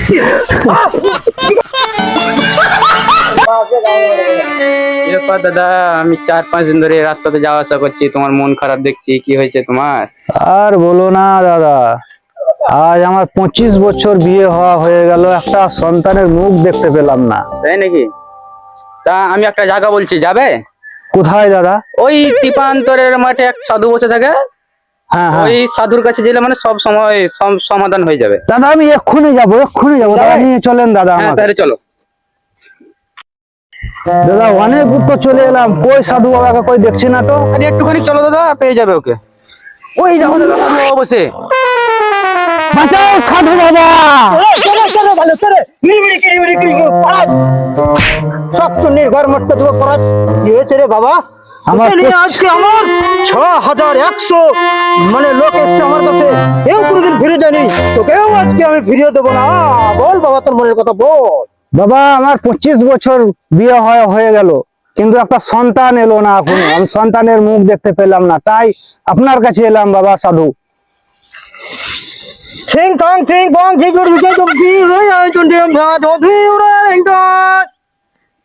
দাদা আমি চার পাঁচ দিন ধরে রাস্তাতে যাওয়া আসা করছি। তোমার মন খারাপ দেখছি। কি হয়েছে তোমার? আর বলো না দাদা। আজ আমার পঁচিশ বছর বিয়ে হওয়া হয়ে গেল। একটা সন্তানের মুখ দেখতে পেলাম না। তাই নাকি? তা আমি একটা জায়গা বলছি যাবে? কোথায় দাদা? ওই টিপান্তরের মাঠে এক সাধু বসে থাকে। ওই সাধুর কাছে গেলে মানে সব সময় সম- সমাধান হয়ে যাবে দাদা আমি এক্ষুনি যাব এক্ষুনি যাব দাদা নিয়ে চলেন দাদা হ্যাঁ তাহলে চলো দাদা অনেক দূর তো চলে এলাম কই সাধু বাবাকে কই দেখছি না তো আরে একটুখানি চলো দাদা পেয়ে যাবে ওকে ওই যাব দাদা সাধু বাবা বসে বাঁচাও সাধু বাবা সত্যনির ঘর মটকে দেবো করাজ কি হয়েছে রে বাবা আমার আমার আজকে ছ হাজার একশো মানে লোক এসছে আমার কাছে কেউ কোনোদিন ফিরে যায়নি তোকেও আজকে আমি ফিরিয়ে দেবো না বল বাবা তোর মনের কথা বল বাবা আমার পঁচিশ বছর বিয়ে হয়ে হয়ে গেল কিন্তু একটা সন্তান এলো না এখনও আমি সন্তানের মুখ দেখতে পেলাম না তাই আপনার কাছে এলাম বাবা সাধু টং বং ঠিক হয়ে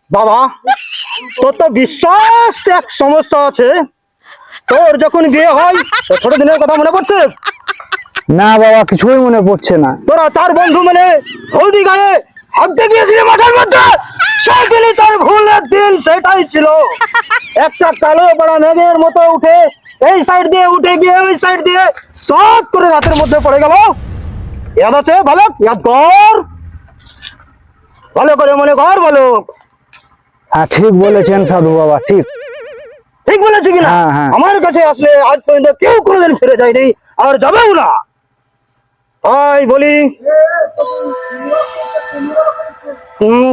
বাবা তোর তো বিশ্বাস এক সমস্যা আছে। তোর যখন বিয়ে হয় তোর ছোট দিনের কথা মনে পড়ছে? না বাবা কিছুই মনে পড়ছে না। তোরা চার বন্ধু মিলে হলদি গায়ে হাঁটতে গিয়েছিলি মধ্যে? সেদিনই তোর ভুলের দিন সেটাই ছিল। একটা কালো বড় মেঘের মতো উঠে এই সাইড দিয়ে উঠে গিয়ে ওই সাইড দিয়ে চট করে রাতের মধ্যে পড়ে গেল। ইয়াদ আছে ভালো ইয়াদ কর। ভালো করে মনে কর বলো হ্যাঁ ঠিক বলেছেন সাধু বাবা ঠিক। ঠিক বলেছি কিনা? হ্যাঁ, হ্যাঁ। আমার কাছে আসলে আজ পর্যন্ত কেউ কোনোদিন ফিরে যায়নি আর যাবেও না। তাই বলি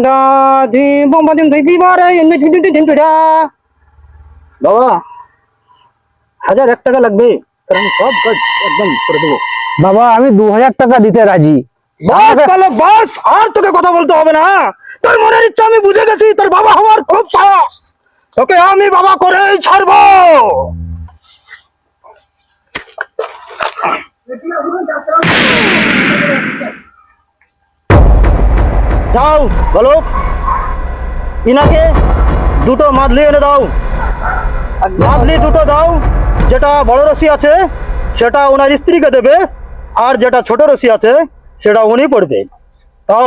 দাদি বোম্বা দিন দুই বিবারে এমনি দুই দুই দিন দুইটা বাবা হাজার এক টাকা লাগবে কারণ সব কাজ একদম করে দেবো। বাবা আমি দু হাজার টাকা দিতে রাজি। বাস তাহলে বাস আর তোকে কথা বলতে হবে না। তোর মনের ইচ্ছা আমি বুঝে গেছি তোর বাবা হওয়ার খুব সাহস। তোকে আমি বাবা করেই ছাড়বো। যাও বলো। ইনাকে দুটো মাদলি এনে দাও। মাদলি দুটো দাও। যেটা বড় রশি আছে সেটা ওনার স্ত্রীকে দেবে আর যেটা ছোট রশি আছে সেটা উনি পড়বে। তো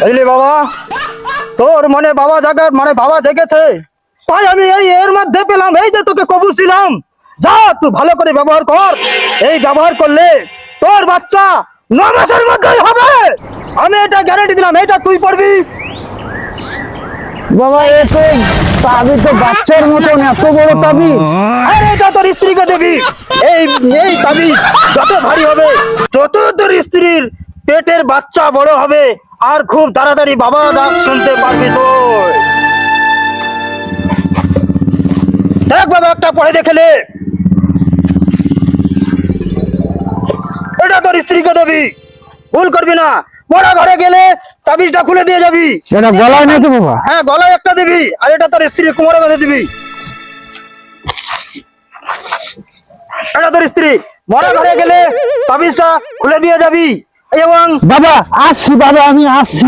বুঝলি বাবা? তোর মনে বাবা জাগার মানে বাবা জেগেছে। তাই আমি এই এর মধ্যে পেলাম, এই যে তোকে কবুজ দিলাম যা, তুই ভালো করে ব্যবহার কর। এই ব্যবহার করলে তোর বাচ্চা ন মাসের মধ্যেই হবে। আমি এটা গ্যারান্টি দিলাম এটা তুই পড়বি। বাবা এ তো তাবি তো বাচ্চার মতন এত বড় তাবি আর এটা তোর স্ত্রীকে দিবি। এই এই তাবিজ যত ভারী হবে তত তোর স্ত্রীর পেটের বাচ্চা বড় হবে আর খুব তাড়াতাড়ি বাবা ডাক শুনতে পারবি তোর দেখ বাবা একটা পড়ে দেখেলে এটা তোর স্ত্রীকে দেবি। ভুল করবি না। বড় ঘরে গেলে তাবিজটা খুলে দিয়ে যাবি। এটা গলায় নাকি বাবা? হ্যাঁ গলায় একটা দিবি আর এটা তোর স্ত্রী কোমরে বেঁধে দিবি। এটা তোর স্ত্রী। মরা ঘরে গেলে তাবিজটা খুলে দিয়ে যাবি। এবং বাবা আসছি বাবা আমি আসছি